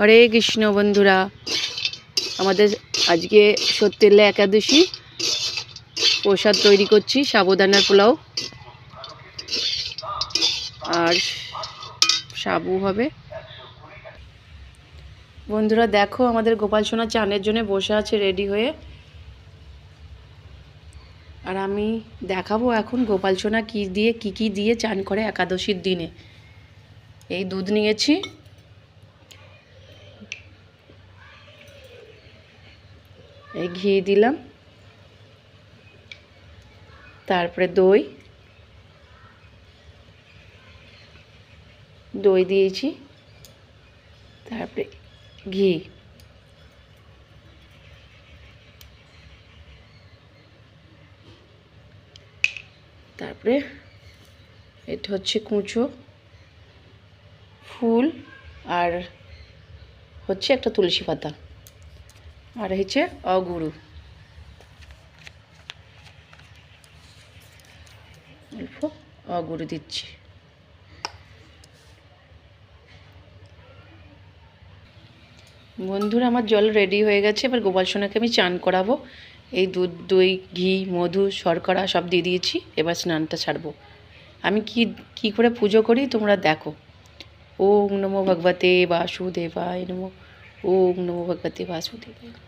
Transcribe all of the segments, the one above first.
হরে কৃষ্ণ বন্ধুরা। আমাদের আজকে সত্যেল্লা একাদশী। প্রসাদ তৈরি করছি, সাবুদানার পোলাও। আর সাবু হবে। বন্ধুরা, দেখো আমাদের গোপাল সোনা চানের জন্য বসে আছে রেডি হয়ে। আর আমি দেখাবো এখন গোপাল সোনা কী দিয়ে, কি কি দিয়ে চান করে একাদশীর দিনে। এই দুধ নিয়েছি। ঘি দিলাম। তারপরে দই। দই দিয়েছি। তারপরে ঘি। তারপরে এটা হচ্ছে কুঁচো, ফুল আর হচ্ছে একটা তুলসী পাতা। আর হচ্ছে অগুরু। অল্প অগুরু দিচ্ছি। বন্ধুরা, আমার জল রেডি হয়ে গেছে। এবার গোপাল সোনাকে আমি চান করাবো। এই দুধ, দই, ঘি, মধু, শর্করা সব দিয়ে দিয়েছি। এবার স্নানটা ছাড়বো আমি কি কি করে পুজো করি তোমরা দেখো। ওম নমো ভগবতে বাসুদেবায় নমো। ওম নমো ভগবতে বাসুদেবায়।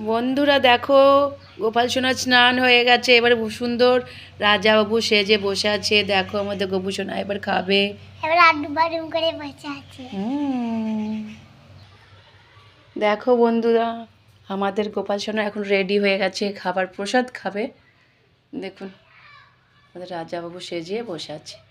বন্ধুরা দেখো গোপাল সোনার স্নান হয়ে গেছে। এবার সুন্দর রাজা রাজাবাবু সেজে বসে আছে। দেখো আমাদের গোপু সোনা এবার খাবে। এবার আড্ডু বাডুম করে বসে আছে। দেখো বন্ধুরা আমাদের গোপাল সোনা এখন রেডি হয়ে গেছে। খাবার প্রসাদ খাবে। দেখুন আমাদের রাজাবাবু সেজে বসে আছে।